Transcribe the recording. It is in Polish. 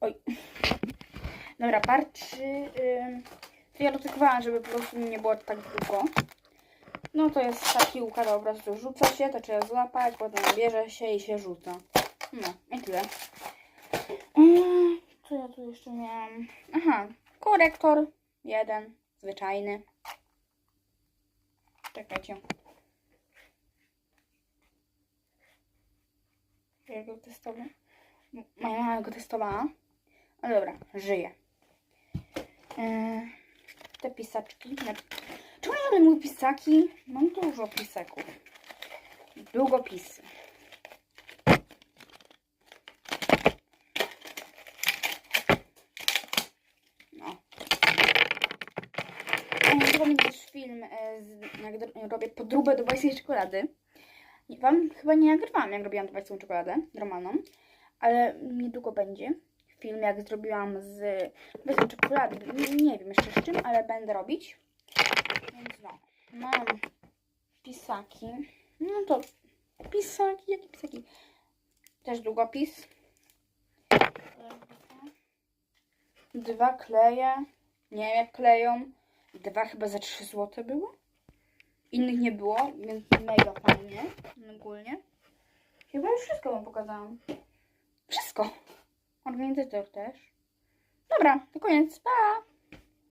Oj. Dobra, part 3. Ym, to ja dotykowałam, żeby po prostu nie było tak długo. No to jest taki układ, po prostu rzuca się, to trzeba złapać, potem bierze się i się rzuca. No, i tyle. Ym, co ja tu jeszcze miałam? Aha, korektor. Jeden, zwyczajny. Czekajcie. Ja go testowałam. Moja mama go testowała. Ale dobra, żyje. Yy, te pisaczki. Czemu ja mówię pisaki? Mam dużo pisaków. Długopisy. No. To będzie też film, e, jak do- robię podróbę do bajskiej czekolady. Wam chyba nie nagrywałam, jak robiłam bajską czekoladę normalną, ale niedługo będzie film, jak zrobiłam z bajską czekolady. Nie, nie wiem jeszcze z czym, ale będę robić. Więc no, mam pisaki. No to pisaki, jakie pisaki? Też długopis. Dwa kleje. Nie wiem jak kleją. Dwa chyba za 3 zł było. Innych nie było, więc mega fajnie. Ogólnie. Chyba już wszystko wam pokazałam. Wszystko. Organizator też. Dobra, to koniec. Pa!